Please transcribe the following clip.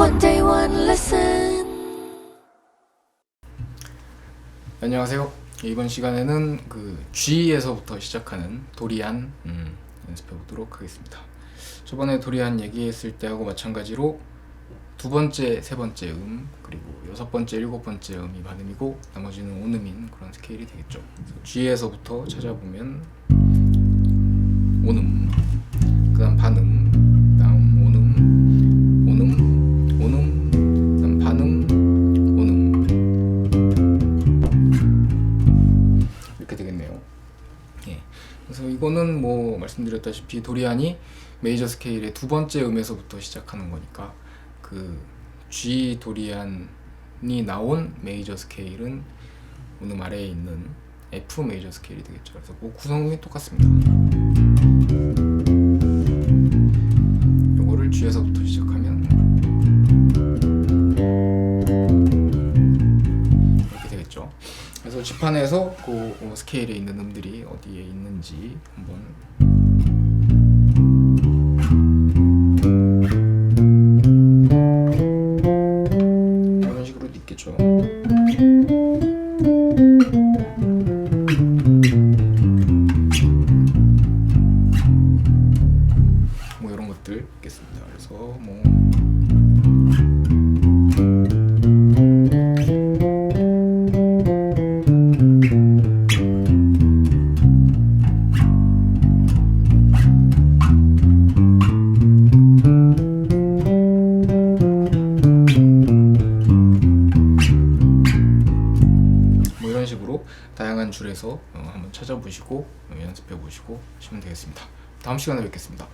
One day, one lesson. 안녕하세요. 이번 시간에는 그 G에서부터 시작하는 도리안 음, 연습해 보도록 하겠습니다. 저번에 도리안 얘기했을 때하고 마찬가지로 두 번째, 세 번째 음 그리고 여섯 번째, 일곱 번째 음이 반음이고 나머지는 온음인 그런 스케일이 되겠죠. G에서부터 찾아보면 온음, 예. 그래서 이거는 뭐 말씀드렸다시피 도리안이 메이저 스케일의 두 번째 음에서부터 시작하는 거니까 그 G 도리안이 나온 메이저 스케일은 오늘 아래에 있는 F 메이저 스케일이 되겠죠. 그래서 뭐 구성이 똑같습니다. 요거를 G에서부터 이 그래서 지판에서 그 어, 스케일에 있는 음들이 어디에 있는지 한번 이런 식으로도 있겠죠. 뭐 이런 것들 있겠습니다. 그래서 뭐뭐 다양한 줄에서 어, 한번 찾아보시고 어, 연습해 보시고 하시면 되겠습니다. 다음 시간에 뵙겠습니다.